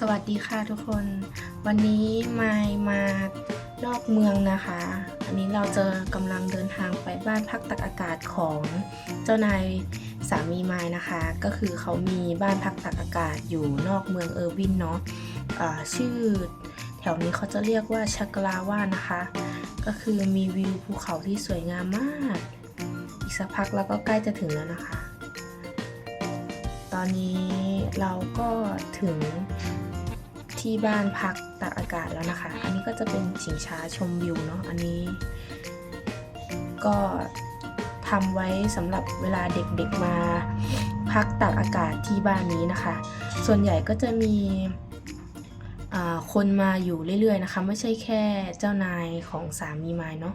สวัสดีค่ะทุกคน วันนี้มายมานอกเมืองนะคะ อันนี้เราจะกำลังเดินทางไปบ้านพักตักอากาศของเจ้านายสามีมายนะคะ ก็คือเขามีบ้านพักตักอากาศอยู่นอกเมืองเออร์วินเนาะะชื่อแถวนี้เขาจะเรียกว่าชักลาว่านะคะ ก็คือมีวิวภูเขาที่สวยงามมาก อีกสักพักเราก็ใกล้จะถึงแล้วนะคะ ตอนนี้เราก็ถึง ที่บ้านพักตากอากาศแล้วนะคะ อันนี้ก็จะเป็นชิงช้าชมวิวเนาะ อันนี้ ก็ทำไว้สำหรับเวลาเด็กๆมาพักตากอากาศที่บ้านนี้นะคะ ส่วนใหญ่ก็จะมีคนมาอยู่เรื่อยๆนะคะ ไม่ใช่แค่เจ้านายของสามีมายเนาะ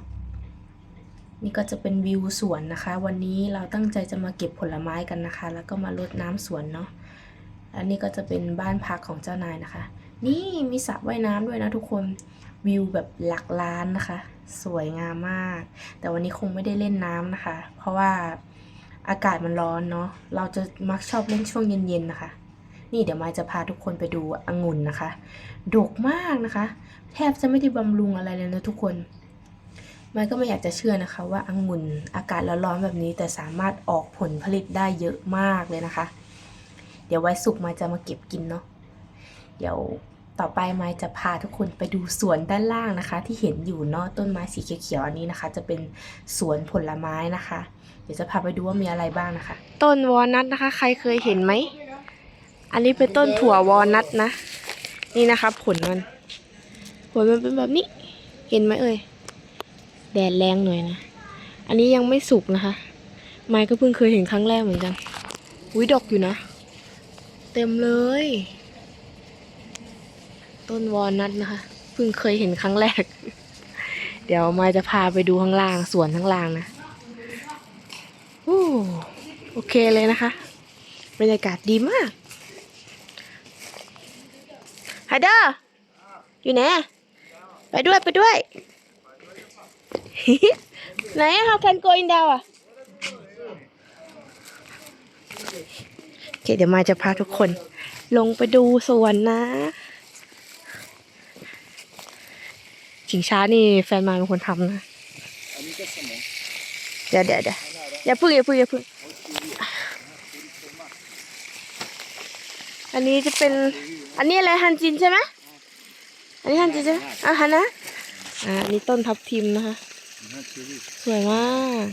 นี่ก็จะเป็นวิวสวนนะคะ วันนี้เราตั้งใจจะมาเก็บผลไม้กันนะคะ แล้วก็มารดน้ำสวนเนาะอันนี้ก็จะเป็นบ้านพักของเจ้านายนะคะ นี่มีสระว่ายน้ำด้วยนะทุกคนวิวแบบหลักล้านนะคะ สวยงามมาก แต่วันนี้คงไม่ได้เล่นน้ำนะคะ เพราะว่าอากาศมันร้อนเนาะเราจะมักชอบเล่นช่วงเย็นๆนะคะ นี่เดี๋ยวมายจะพาทุกคนไปดูองุ่นนะคะดกมากนะคะ แทบจะไม่ได้บำรุงอะไรเลยนะทุกคนมันก็ไม่อยากจะเชื่อนะคะ ว่าองุ่นอากาศร้อนๆแบบนี้ แต่สามารถออกผลผลิตได้เยอะมากเลยนะคะ เดี๋ยวไว้สุกมาจะมาเก็บกินเนาะเดี๋ยว ต่อไปไม้จะพาทุกคนไปดูสวนด้านล่างนะคะ ที่เห็นอยู่เนาะต้นไม้สีเขียวๆอันนี้นะคะ จะเป็นสวนผลไม้นะคะ เดี๋ยวจะพาไปดูว่ามีอะไรบ้างนะคะ ต้นวอลนัทนะคะ ใครเคยเห็นไหมอันนี้เป็นต้นถั่ววอลนัทนะ นี่นะคะ ผลมัน ผลมันเป็นแบบนี้ เห็นไหมเอ่ยแดดแรงหน่อยนะ อันนี้ยังไม่สุกนะคะ ไม้ก็เพิ่งเคยเห็นครั้งแรกเหมือนกันอุ้ยดอกอยู่นะ เต็มเลย ต้นวอลนัทนะคะ เพิ่งเคยเห็นครั้งแรก เดี๋ยวม้จะพาไปดูข้างล่างสวนข้างล่างนะโอ้โอเคเลยนะคะบรรยากาศดีมากไฮเดอร์อยู่ไหนไปด้วยไปด้วยไหนอะ how can go in down อะโอเคเดี๋ยวมายจะพาทุกคน ลงไปดูสวนนะ ชิงช้านี่แฟนมาเป็นคนทำนะเดี๋ยวเดี๋ยวเดี๋ยวอย่าพึ่งอย่าพึ่งอย่าพึ่งอันนี้จะเป็น อันนี้อะไรฮันจินใช่ไหมอันนี้ฮันจินใช่ไหมอะฮันนะอ่าอันนี้ต้นทับทิมนะคะสวยมาก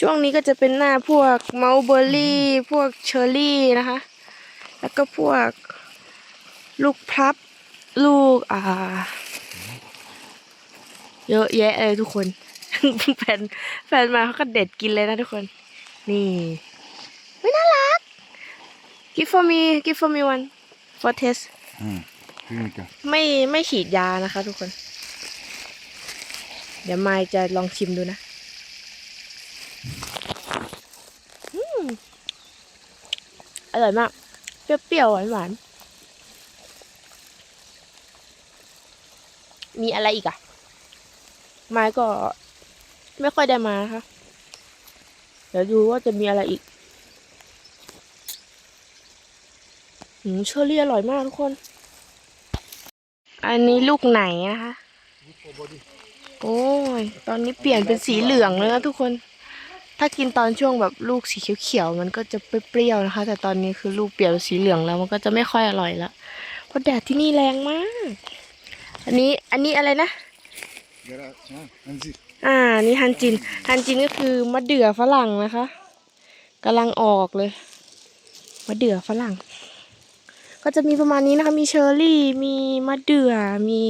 ช่วงนี้ก็จะเป็นหน้าพวกเมลเบอร์รี่ พวกเชอร์รี่นะคะ แล้วก็พวกลูกพลับ ลูกอ่า เยอะแยะเลยทุกคน แฟนแฟนมาเขาก็เด็ดกินเลยนะทุกคน นี่ไม่น่ารัก give for me give for me one for test Mm. Kylmika. ไม่ไม่ฉีดยานะคะ ทุกคน เดี๋ยวมายจะลองชิมดูนะอืมอร่อยมาก เปรี้ยวๆหวานๆมีอะไรอีกอะ ไมายก็ไม่ค่อยได้มานะคะเดี๋ยวดูว่าจะมีอะไรอีกอืมเชอรี่อร่อยมากทุกคน อันนี้ลูกไหนนะคะ โอ้ย ตอนนี้เปลี่ยนเป็นสีเหลืองแล้วนะทุกคน ถ้ากินตอนช่วงแบบลูกสีเขียวๆมันก็จะเปรี้ยวๆนะคะ แต่ตอนนี้คือลูกเปลี่ยนเป็นสีเหลืองแล้วมันก็จะไม่ค่อยอร่อยละ เพราะแดดที่นี่แรงมาก อันนี้ อันนี้อะไรนะ อ่า นี่ฮันจิน ฮันจินก็คือมะเดื่อฝรั่งนะคะกำลังออกเลยมะเดื่อฝรั่ง ก็จะมีประมาณนี้นะคะ มีเชอร์รี่ มีมะเดื่อ มี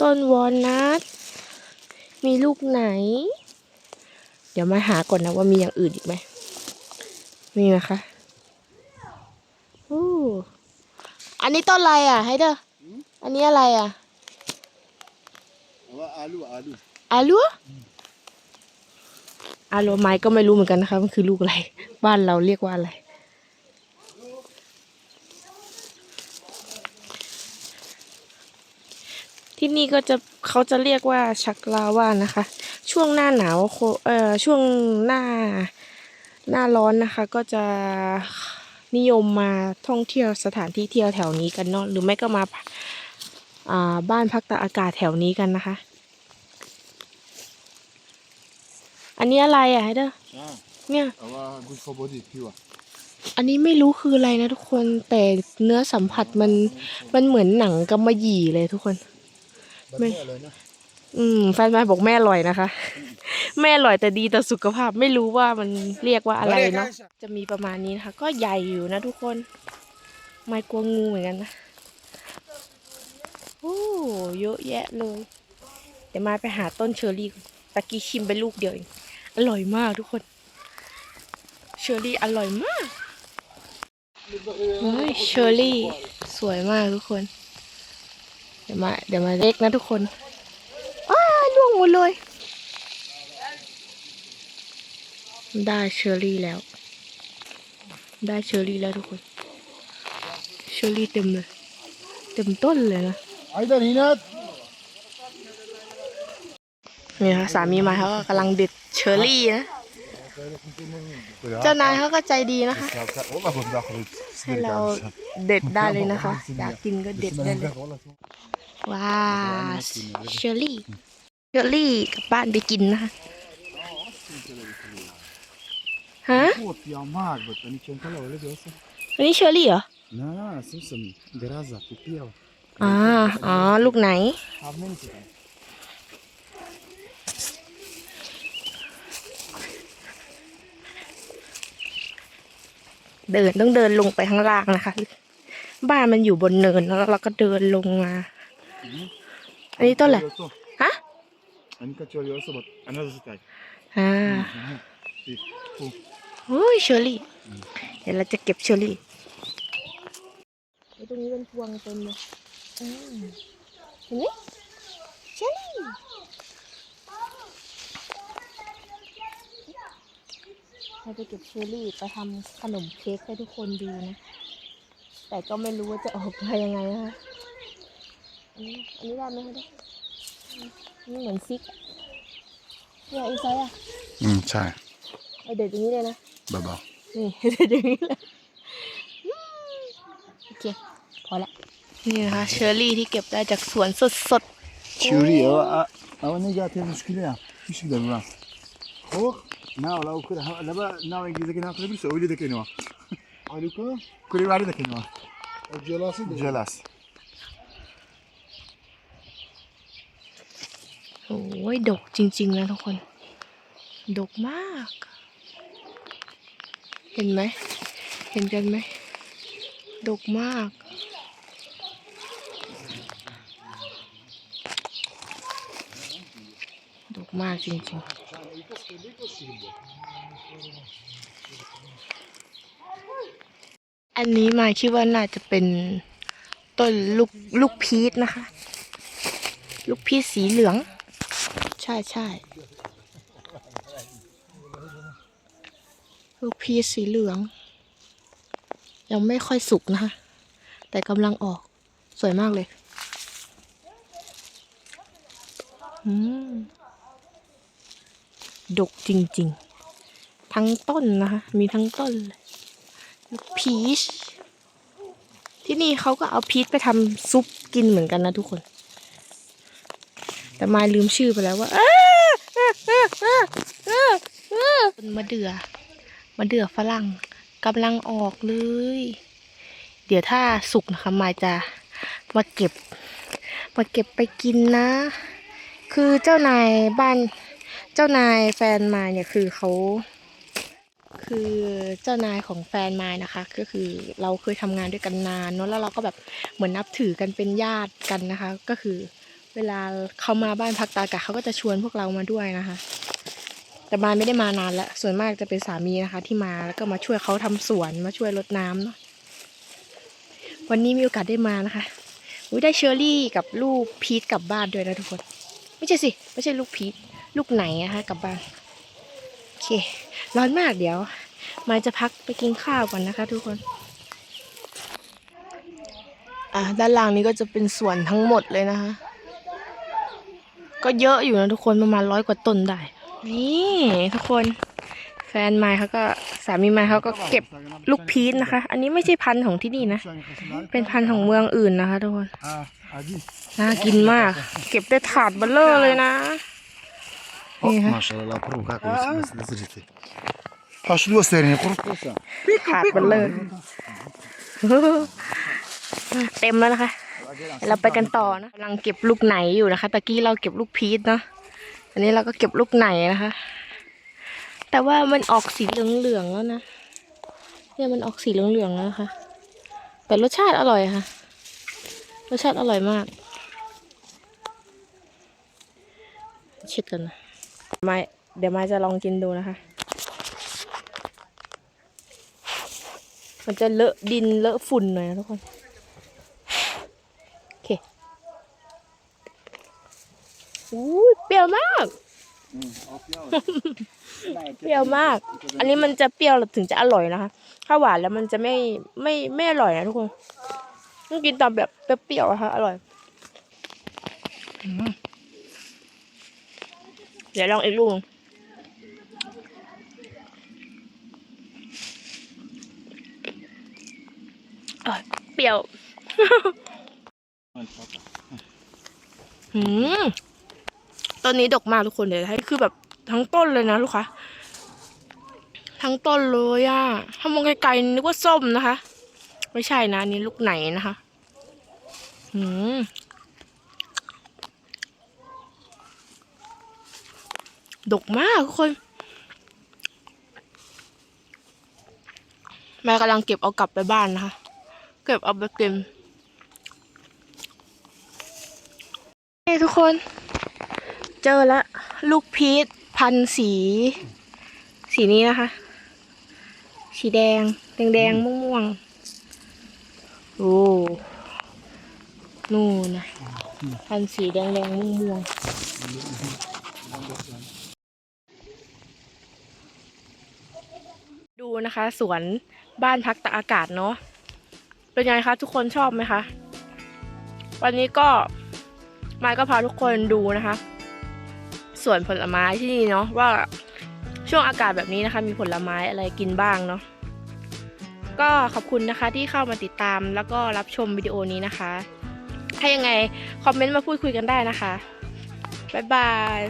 ต้นวอลนัท มีลูกไหน เดี๋ยวมาหาก่อนนะว่ามีอย่างอื่นอีกไหมมีไหมคะอู้อันนี้ต้นอะไรอะไฮเดอร์อันนี้อะไรอะ Aber Alu, Alu. อาลัวอาลัวไม้ก็ไม่รู้เหมือนกันนะคะมันคือลูกอะไร บ้านเราเรียกว่าอะไรที่นี่ก็จะเขาจะเรียกว่าชักลาว่านะคะ ช่วงหน้าหนาวโคเอ่อช่วงหน้าหน้าร้อนนะคะ ก็จะนิยมมาท่องเที่ยวสถานที่เที่ยวแถวนี้กันเนาะหรือไม่ก็มาอ่า บ้านพักตากอากาศแถวนี้กันนะคะ อันนี้อะไรอะไฮเดอร์ Ah, เนี่ย awa good for body, pure. อันนี้ไม่รู้คืออะไรนะทุกคนแต่เนื้อสัมผัสมันมันเหมือนหนังกำมะหยี่เลยทุกคน But Me- yeah, like, no? อืมแฟนไม้บอกแม่อร่อยนะคะ แม่อร่อยแต่ดีต่อสุขภาพไม่รู้ว่ามันเรียกว่าอะไรเนาะจะมีประมาณนี้นะคะ ก็ใหญ่อยู่นะทุกคน ไม่กลัวงูเหมือนกันนะ โอ้เยอะแยะเลย เดี๋ยวมาไปหาต้นเชอร์รี่ตะกี้ชิมไปลูกเดียวเองอร่อยมากทุกคน เชอร์รี่อร่อยมากเฮ้ยเชอร์รี่สวยมากทุกคน เดี๋ยวมาเดี๋ยวมาเล็กนะทุกคนอ้าล่วงหมดเลย ได้เชอร์รี่แล้ว ได้เชอร์รี่แล้วทุกคน เชอร์รี่เต็มเลย เต็มต้นเลยนะ इधर हिनाथ นี่ค่ะสามีมาเขาก็กำลังเด็ดเชอร์รี่นะ เจ้านายเขาก็ใจดีนะคะ ให้เราเด็ดได้เลยนะคะ อยากกินก็เด็ดได้เลย ว้าเชอร์รี่เชอร์รี่กับบ้านไปกินนะคะ ฮะ Pot i-am mare, bă, pe nici un călău, le de asta. วันนี้เชอร์รี่เหรอ Na, na, sunt să-mi, de raza, pe piel. อ๋อ อ๋อ ลูกไหน เดินต้องเดินลงไปข้างล่างนะคะ บ้านมันอยู่บนเนินแล้วเราก็เดินลงมา อันนี้ต้นอะไรฮะ อันนี้ก็เชอรี่ also but another type อ่าโอ้ยเชอรี่ เดี๋ยวเราจะเก็บเชอรี่ตรงนี้เป็นพวงเต็มเลย เห็นไหมใช่เราจะเก็บเชอร์รี่ไปทำขนมเค้กให้ทุกคนดูนะ แต่ก็ไม่รู้ว่าจะออกมายังไงนะคะอันนี้ได้ไหมคะนี่เหมือนซิกเนี่ยไอ้ไซอะ อืม ใช่เด็ดอย่างนี้เลยนะเบาๆนี่เด็ดอย่างนี้เลยโอเค พอละ นี่นะคะเชอร์รี่ที่เก็บได้จากสวนสดๆ Çürüyor. A- Ama ne zaten müşkülü ya. Bir şey de bu lan. Hok. Ne ola o kuru. Ne ba ne o İngilizce ne yapabilirse öyle de kendi var. Aluka, Kuru verdi de kendi var. o celası da. Jelas. โอ้ยดกจริงๆนะทุกคน ดกมาก เห็นไหม เห็นกันไหม ดกมาก มากจริงๆ อันนี้มาคิดว่าน่าจะเป็นต้นลูกลูกพีชนะคะ ลูกพีชสีเหลือง ใช่ใช่ลูกพีชสีเหลือง ยังไม่ค่อยสุกนะคะ แต่กำลังออกสวยมากเลย อืม ดกจริง ๆ ทั้งต้นนะคะ มีทั้งต้นเลยลูกพีชที่นี่เขาก็เอาพีชไปทำซุปกินเหมือนกันนะทุกคน แต่มาลืมชื่อไปแล้วว่าอ้าอ้าอ้าอ้าอ้าอ้าต้นมะเดื่อมะเดื่อฝรั่งกำลังออกเลย เดี๋ยวถ้าสุกนะคะมาจะมาเก็บ มาเก็บไปกินนะ คือเจ้านายบ้าน เจ้านายแฟนมายเนี่ยคือเขาคือเจ้านายของแฟนมายนะคะ ก็คือเราเคยทำงานด้วยกันนานเนอะแล้วเราก็แบบเหมือนนับถือกันเป็นญาติกันนะคะ ก็คือเวลาเขามาบ้านพักตากะเขาก็จะชวนพวกเรามาด้วยนะคะ แต่มายไม่ได้มานานแล้วส่วนมากจะเป็นสามีนะคะ ที่มาแล้วก็มาช่วยเขาทำสวนมาช่วยรดน้ำเนาะวันนี้มีโอกาสได้มานะคะอุ้ยได้เชอร์รี่กับลูกพีชกลับบ้านด้วยนะทุกคน ไม่ใช่สิ ไม่ใช่ลูกพีช ลูกไหนอะคะกลับบ้านโอเค ร้อนมากเดี๋ยว มายจะพักไปกินข้าวก่อนนะคะทุกคนอ่าด้านล่างนี้ก็จะเป็นสวนทั้งหมดเลยนะคะ ก็เยอะอยู่นะทุกคนประมาณร้อยกว่าต้นได้ นี่ทุกคนแฟนไม้เขาก็สามีไม้เขาก็เก็บลูกพีชนะคะ อันนี้ไม่ใช่พันธุ์ของที่นี่นะ เป็นพันธุ์ของเมืองอื่นนะคะทุกคน น่ากินมาก เก็บได้ถาดเบลเลอร์เลยนะ Oh, Iya. maşallah kuruk ha kuruk nasıl ciddi. Ha şu duvar serine kuruk olsa. ถาดเบลเลอร์เต็มแล้วนะคะ เราไปกันต่อนะกำลังเก็บลูกไหนอยู่นะคะตะกี้เราเก็บลูกพีชเนาะอันนี้เราก็เก็บลูกไหนนะคะ แต่ว่ามันออกสีเหลืองๆแล้วนะเนี่ยมันออกสีเหลืองๆแล้วนะคะแต่รสชาติอร่อยค่ะ รสชาติอร่อยมากเช็ดกันนะ ไม่เดี๋ยวไม้จะลองกินดูนะคะ มันจะเลอะดินเลอะฝุ่นหน่อยนะทุกคน โอเคอู้ยเปรี้ยวมาก เปรี้ยวมาก อันนี้มันจะเปรี้ยวถึงจะอร่อยนะคะ ถ้าหวานแล้วมันจะไม่ไม่ไม่อร่อยนะทุกคนต้องกินตอนแบบเปรี้ยวๆอะค่ะอร่อย อืม เดี๋ยวลองอีกลูกเปรี้ยวอืมต้นนี้ดกมากทุกคนเดี๋ยวให้คือแบบทั้งต้นเลยนะลูกค้าทั้งต้นเลยอะถ้ามองไกลๆนึกว่าส้มนะคะ ไม่ใช่นะนนี้ลูกไหนนะคะอืม ดกมากทุกคน แม่กำลังเก็บเอากลับไปบ้านนะคะ เก็บเอาไปกินเฮ้ยทุกคน เจอแล้วลูกพีชพันสี สีนี้นะคะ สีแดง แดงแดงๆม่วงโอ้นู่นนะพันสีแดงแดงม่วงๆดู นะคะ สวนบ้านพักตากอากาศเนาะเป็นไงคะทุกคนชอบไหมคะ วันนี้ก็มายก็พาทุกคนดูนะคะสวนผลไม้ที่นี่เนาะว่าช่วงอากาศแบบนี้นะคะ มีผลไม้อะไรกินบ้างเนาะก็ขอบคุณนะคะที่เข้ามาติดตามแล้วก็รับชมวิดีโอนี้นะคะ ถ้ายังไง คอมเมนต์มาพูดคุยกันได้นะคะ บ๊ายบาย